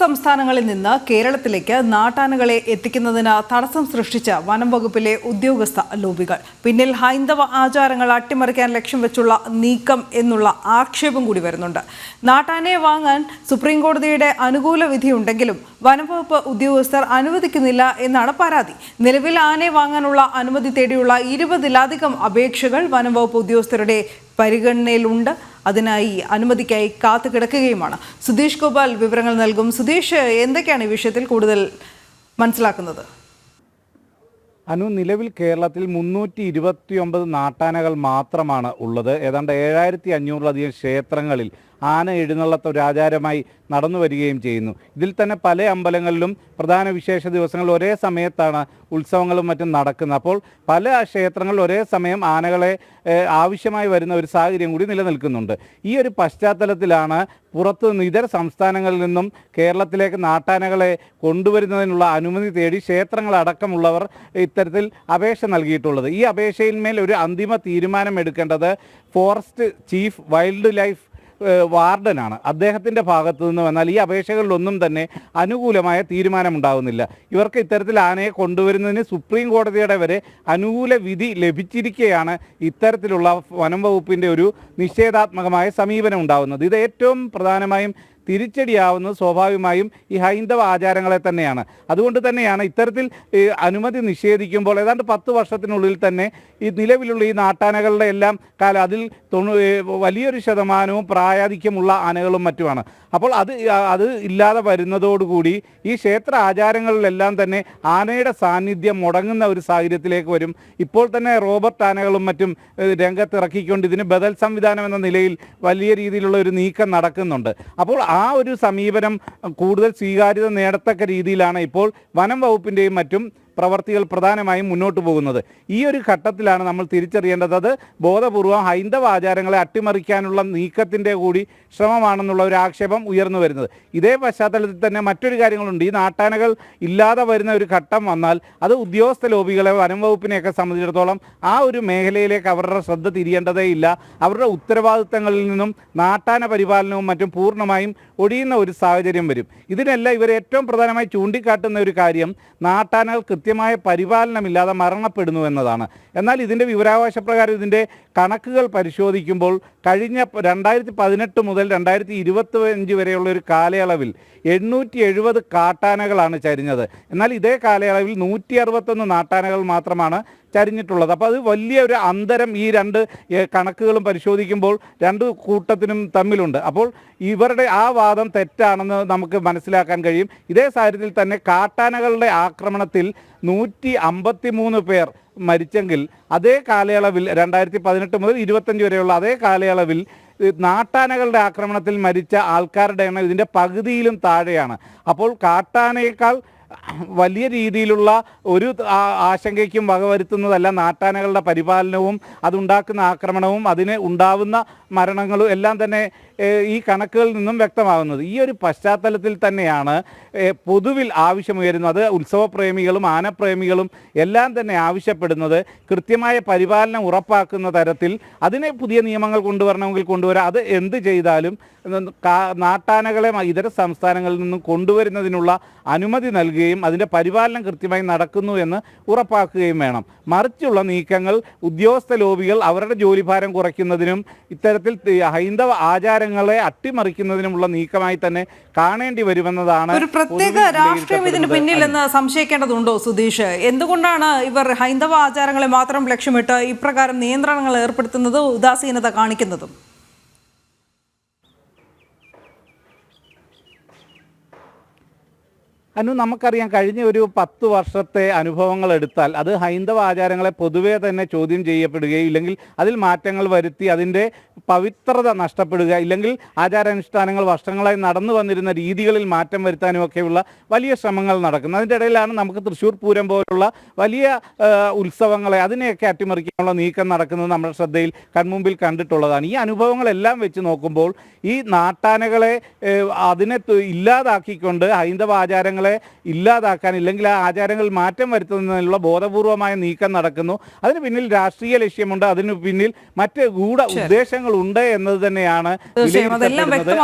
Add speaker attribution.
Speaker 1: സംസ്ഥാനങ്ങളിൽ നിന്ന് കേരളത്തിലേക്ക് നാട്ടാനകളെ എത്തിക്കുന്നതിന് തടസ്സം സൃഷ്ടിച്ച വനം വകുപ്പിലെ ഉദ്യോഗസ്ഥ ലോബികൾ. പിന്നിൽ ഹൈന്ദവ ആചാരങ്ങൾ അട്ടിമറിക്കാൻ ലക്ഷ്യം വെച്ചുള്ള നീക്കം എന്നുള്ള ആക്ഷേപം കൂടി വരുന്നുണ്ട്. നാട്ടാനയെ വാങ്ങാൻ സുപ്രീം കോടതിയുടെ അനുകൂല വിധിയുണ്ടെങ്കിലും വനംവകുപ്പ് ഉദ്യോഗസ്ഥർ അനുവദിക്കുന്നില്ല എന്നാണ് പരാതി. നിലവിൽ ആനയെ വാങ്ങാനുള്ള അനുമതി തേടിയുള്ള ഇരുപതിലധികം അപേക്ഷകൾ വനംവകുപ്പ് ഉദ്യോഗസ്ഥരുടെ പരിഗണനയിലുണ്ട്. അതിനായി അനുമതിക്കായി കാത്തു കിടക്കുകയുമാണ്. സുധീഷ് ഗോപാൽ വിവരങ്ങൾ നൽകും. സുധീഷ് എന്തൊക്കെയാണ് ഈ വിഷയത്തിൽ കൂടുതൽ മനസ്സിലാക്കുന്നത്?
Speaker 2: അനു നിലവിൽ കേരളത്തിൽ മുന്നൂറ്റി ഇരുപത്തി ഒമ്പത് നാട്ടാനകൾ മാത്രമാണ് ഉള്ളത്. ഏതാണ്ട് ഏഴായിരത്തി അഞ്ഞൂറിലധികം ക്ഷേത്രങ്ങളിൽ ആന എഴുന്നള്ളത്ത് ഒരു ആചാരമായി നടന്നു വരികയും ചെയ്യുന്നു. ഇതിൽ തന്നെ പല അമ്പലങ്ങളിലും പ്രധാന വിശേഷ ദിവസങ്ങൾ ഒരേ സമയത്താണ് ഉത്സവങ്ങളും മറ്റും നടക്കുന്നത്. അപ്പോൾ പല ക്ഷേത്രങ്ങളിൽ ഒരേ സമയം ആനകളെ ആവശ്യമായി വരുന്ന ഒരു സാഹചര്യം കൂടി നിലനിൽക്കുന്നുണ്ട്. ഈ ഒരു പശ്ചാത്തലത്തിലാണ് പുറത്തു നിന്ന് ഇതര സംസ്ഥാനങ്ങളിൽ നിന്നും കേരളത്തിലേക്ക് നാട്ടാനകളെ കൊണ്ടുവരുന്നതിനുള്ള അനുമതി തേടി ക്ഷേത്രങ്ങളടക്കമുള്ളവർ ഇത്തരത്തിൽ അപേക്ഷ നൽകിയിട്ടുള്ളത്. ഈ അപേക്ഷയിന്മേൽ ഒരു അന്തിമ തീരുമാനം എടുക്കേണ്ടത് ഫോറസ്റ്റ് ചീഫ് വൈൽഡ് ലൈഫ് വാർഡനാണ്. അദ്ദേഹത്തിന്റെ ഭാഗത്തു നിന്ന് വന്നാൽ ഈ അപേക്ഷകളിലൊന്നും തന്നെ അനുകൂലമായ തീരുമാനമുണ്ടാകുന്നില്ല ഇവർക്ക് ഇത്തരത്തിൽ ആനയെ കൊണ്ടുവരുന്നതിന് സുപ്രീം കോടതിയുടെ വരെ അനുകൂല വിധി ലഭിച്ചിരിക്കെയാണ് ഇത്തരത്തിലുള്ള വനം വകുപ്പിന്റെ ഒരു നിഷേധാത്മകമായ സമീപനം ഉണ്ടാകുന്നത് ഇത് ഏറ്റവും പ്രധാനമായും തിരിച്ചടിയാവുന്നത് സ്വാഭാവികമായും ഈ ഹൈന്ദവ ആചാരങ്ങളെ തന്നെയാണ്. അതുകൊണ്ട് തന്നെയാണ് ഇത്തരത്തിൽ അനുമതി നിഷേധിക്കുമ്പോൾ ഏതാണ്ട് പത്ത് വർഷത്തിനുള്ളിൽ തന്നെ ഈ നിലവിലുള്ള ഈ നാട്ടാനകളുടെ എല്ലാം കാലം അതിൽ തൊണ്ണൂ വലിയൊരു ശതമാനവും പ്രായാധിക്യമുള്ള ആനകളും മറ്റുമാണ്. അപ്പോൾ അത് അത് ഇല്ലാതെ വരുന്നതോടുകൂടി ഈ ക്ഷേത്ര ആചാരങ്ങളിലെല്ലാം തന്നെ ആനയുടെ സാന്നിധ്യം മുടങ്ങുന്ന ഒരു സാഹചര്യത്തിലേക്ക് വരും. ഇപ്പോൾ തന്നെ റോബർട്ട് ആനകളും മറ്റും രംഗത്തിറക്കിക്കൊണ്ട് ഇതിന് ബദൽ സംവിധാനം എന്ന നിലയിൽ വലിയ രീതിയിലുള്ള ഒരു നീക്കം നടക്കുന്നുണ്ട്. അപ്പോൾ ആ ഒരു സമീപനം കൂടുതൽ സ്വീകാര്യത നേടത്തക്ക രീതിയിലാണ് ഇപ്പോൾ വനം വകുപ്പിന്റെയും മറ്റും പ്രവർത്തികൾ പ്രധാനമായും മുന്നോട്ട് പോകുന്നത്. ഈ ഒരു ഘട്ടത്തിലാണ് നമ്മൾ തിരിച്ചറിയേണ്ടത്. അത് ബോധപൂർവം ഹൈന്ദവ ആചാരങ്ങളെ അട്ടിമറിക്കാനുള്ള നീക്കത്തിന്റെ കൂടി ശ്രമമാണെന്നുള്ള ഒരു ആക്ഷേപം ഉയർന്നു വരുന്നത്. ഇതേ പശ്ചാത്തലത്തിൽ തന്നെ മറ്റൊരു കാര്യങ്ങളുണ്ട്. ഈ നാട്ടാനകൾ ഇല്ലാതെ വരുന്ന ഒരു ഘട്ടം വന്നാൽ അത് ഉദ്യോഗസ്ഥ ലോബികളെ വനം വകുപ്പിനെയൊക്കെ സംബന്ധിച്ചിടത്തോളം ആ ഒരു മേഖലയിലേക്ക് അവരുടെ ശ്രദ്ധ തിരിയേണ്ടതേ ഇല്ല. അവരുടെ ഉത്തരവാദിത്തങ്ങളിൽ നിന്നും നാട്ടാന പരിപാലനവും മറ്റും പൂർണമായും ഒഴിയുന്ന ഒരു സാഹചര്യം വരും. ഇതിനെല്ലാം ഇവർ ഏറ്റവും പ്രധാനമായി ചൂണ്ടിക്കാട്ടുന്ന ഒരു കാര്യം നാട്ടാനകൾ കൃത്യമായ പരിപാലനമില്ലാതെ മരണപ്പെടുന്നു എന്നതാണ്. എന്നാൽ ഇതിന്റെ വിവരാവകാശ പ്രകാരം ഇതിന്റെ കണക്കുകൾ പരിശോധിക്കുമ്പോൾ കഴിഞ്ഞ രണ്ടായിരത്തി പതിനെട്ട് മുതൽ രണ്ടായിരത്തി ഇരുപത്തി അഞ്ച് വരെയുള്ള ഒരു കാലയളവിൽ എണ്ണൂറ്റി എഴുപത് കാട്ടാനകളാണ് ചരിഞ്ഞത്. എന്നാൽ ഇതേ കാലയളവിൽ നൂറ്റി അറുപത്തൊന്ന് നാട്ടാനകൾ മാത്രമാണ് ചരിഞ്ഞിട്ടുള്ളത്. അപ്പോൾ അത് വലിയ ഒരു അന്തരം ഈ രണ്ട് കണക്കുകളും പരിശോധിക്കുമ്പോൾ രണ്ട് കൂട്ടത്തിനും തമ്മിലുണ്ട്. അപ്പോൾ ഇവരുടെ ആ വാദം തെറ്റാണെന്ന് നമുക്ക് മനസ്സിലാക്കാൻ കഴിയും. ഇതേ സാഹചര്യത്തിൽ തന്നെ കാട്ടാനകളുടെ ആക്രമണത്തിൽ നൂറ്റി അമ്പത്തി മൂന്ന് പേർ മരിച്ചെങ്കിൽ അതേ കാലയളവിൽ രണ്ടായിരത്തി പതിനെട്ട് മുതൽ ഇരുപത്തഞ്ച് വരെയുള്ള അതേ കാലയളവിൽ നാട്ടാനകളുടെ ആക്രമണത്തിൽ മരിച്ച ആൾക്കാരുടെ എണ്ണം ഇതിന്റെ പകുതിയിലും താഴെയാണ്. അപ്പോൾ കാട്ടാനയേക്കാൾ വലിയ രീതിയിലുള്ള ഒരു ആശങ്കയ്ക്കും വകവരുത്തുന്നതല്ല നാട്ടാനകളുടെ പരിപാലനവും അതുണ്ടാക്കുന്ന ആക്രമണവും അതിന് ഉണ്ടാവുന്ന മരണങ്ങളും എല്ലാം തന്നെ ഈ കണക്കുകളിൽ നിന്നും വ്യക്തമാകുന്നത്. ഈ ഒരു പശ്ചാത്തലത്തിൽ തന്നെയാണ് പൊതുവിൽ ആവശ്യമുയരുന്നത്. ഉത്സവപ്രേമികളും ആനപ്രേമികളും എല്ലാം തന്നെ ആവശ്യപ്പെടുന്നത്. കൃത്യമായ പരിപാലനം ഉറപ്പാക്കുന്ന തരത്തിൽ അതിനെ പുതിയ നിയമങ്ങൾ കൊണ്ടുവരണമെങ്കിൽ കൊണ്ടുവരാം. അത് എന്ത് ചെയ്താലും നാട്ടാനകളെ ഇതര സംസ്ഥാനങ്ങളിൽ നിന്നും കൊണ്ടുവരുന്നതിനുള്ള അനുമതി നൽകുകയും അതിന്റെ പരിപാലനം കൃത്യമായി നടക്കുന്നു എന്ന് ഉറപ്പാക്കുകയും വേണം. മറിച്ചുള്ള നീക്കങ്ങൾ ഉദ്യോഗസ്ഥ ലോബികൾ അവരുടെ ജോലിഭാരം കുറയ്ക്കുന്നതിനും ഇത്തരത്തിൽ ഹൈന്ദവ ഹൈന്ദവ ആചാരങ്ങളെ അട്ടിമറിക്കുന്നതിനുമുള്ള നീക്കമായി തന്നെ കാണേണ്ടി വരുമെന്നതാണ്
Speaker 1: ഒരു പ്രത്യേക രാഷ്ട്രീയം ഇതിന്. പിന്നിൽ എന്ന് സംശയിക്കേണ്ടതുണ്ടോ സുധീഷ് എന്തുകൊണ്ടാണ് ഇവർ ഹൈന്ദവ ആചാരങ്ങളെ മാത്രം ലക്ഷ്യമിട്ട് ഇപ്രകാരം നിയന്ത്രണങ്ങൾ ഏർപ്പെടുത്തുന്നത് ഉദാസീനത കാണിക്കുന്നതും
Speaker 2: അനു നമുക്കറിയാം കഴിഞ്ഞ ഒരു പത്ത് വർഷത്തെ അനുഭവങ്ങൾ എടുത്താൽ അത് ഹൈന്ദവ ആചാരങ്ങളെ പൊതുവേ തന്നെ ചോദ്യം ചെയ്യപ്പെടുകയും ഇല്ലെങ്കിൽ അതിൽ മാറ്റങ്ങൾ വരുത്തി അതിന്റെ പവിത്രത നഷ്ടപ്പെടുക ഇല്ലെങ്കിൽ ആചാരാനുഷ്ഠാനങ്ങൾ വർഷങ്ങളായി നടന്നു വന്നിരുന്ന രീതികളിൽ മാറ്റം വരുത്താനും ഒക്കെയുള്ള വലിയ ശ്രമങ്ങൾ നടക്കുന്നത് അതിന്റെ ഇടയിലാണ് നമുക്ക് തൃശ്ശൂർ പൂരം പോലുള്ള വലിയ ഉത്സവങ്ങളെ അതിനെയൊക്കെ അട്ടിമറിക്കാനുള്ള നീക്കം നടക്കുന്നത് നമ്മുടെ ശ്രദ്ധയിൽ കൺമുമ്പിൽ കണ്ടിട്ടുള്ളതാണ്. ഈ അനുഭവങ്ങളെല്ലാം വെച്ച് നോക്കുമ്പോൾ ഈ നാട്ടാനകളെ അതിനെ ഇല്ലാതാക്കിക്കൊണ്ട് ഹൈന്ദവ ആചാരങ്ങളെ ഇല്ലാതാക്കാൻ ഇല്ലെങ്കിൽ ആ ആചാരങ്ങൾ മാറ്റം വരുത്തുന്നതിനുള്ള ബോധപൂർവമായ നീക്കം നടക്കുന്നു. അതിന് പിന്നിൽ രാഷ്ട്രീയ ലക്ഷ്യമുണ്ട്. അതിന് പിന്നിൽ മറ്റ് ഗൂഢ ഉദ്ദേശങ്ങളുണ്ട് എന്നത് തന്നെയാണ് വിലയിരുത്തപ്പെടുന്നത്.